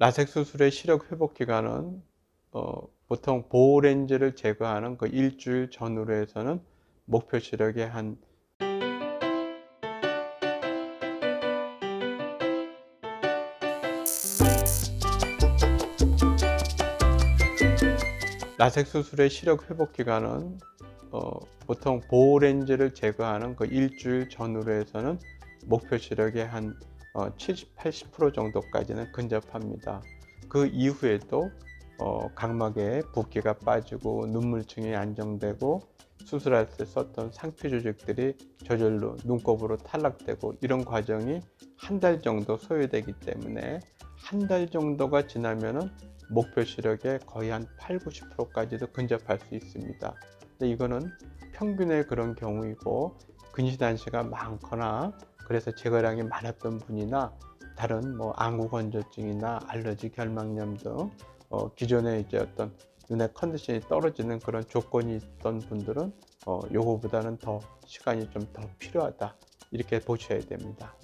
라섹 수술의 시력 회복 기간은 어, 보통 보호 렌즈를 제거하는 그 일주일 전후로 해서는 목표 시력의 한 라섹 수술의 시력 회복 기간은 어, 보통 보호 렌즈를 제거하는 그 일주일 전후로 해서는 목표 시력의 한 어, 70, 80% 정도까지는 근접합니다. 그 이후에도 어, 각막에 붓기가 빠지고 눈물층이 안정되고 수술할 때 썼던 상피 조직들이 저절로 눈곱으로 탈락되고 이런 과정이 한 달 정도 소요되기 때문에 한 달 정도가 지나면은 목표 시력의 거의 한 8, 90%까지도 근접할 수 있습니다. 근데 이거는 평균의 그런 경우이고 근시단시가 많거나 그래서 제거량이 많았던 분이나 다른 뭐 안구 건조증이나 알러지 결막염 등 어, 기존에 이제 어떤 눈의 컨디션이 떨어지는 그런 조건이 있던 분들은 어, 요거보다는 더 시간이 좀 더 필요하다 이렇게 보셔야 됩니다.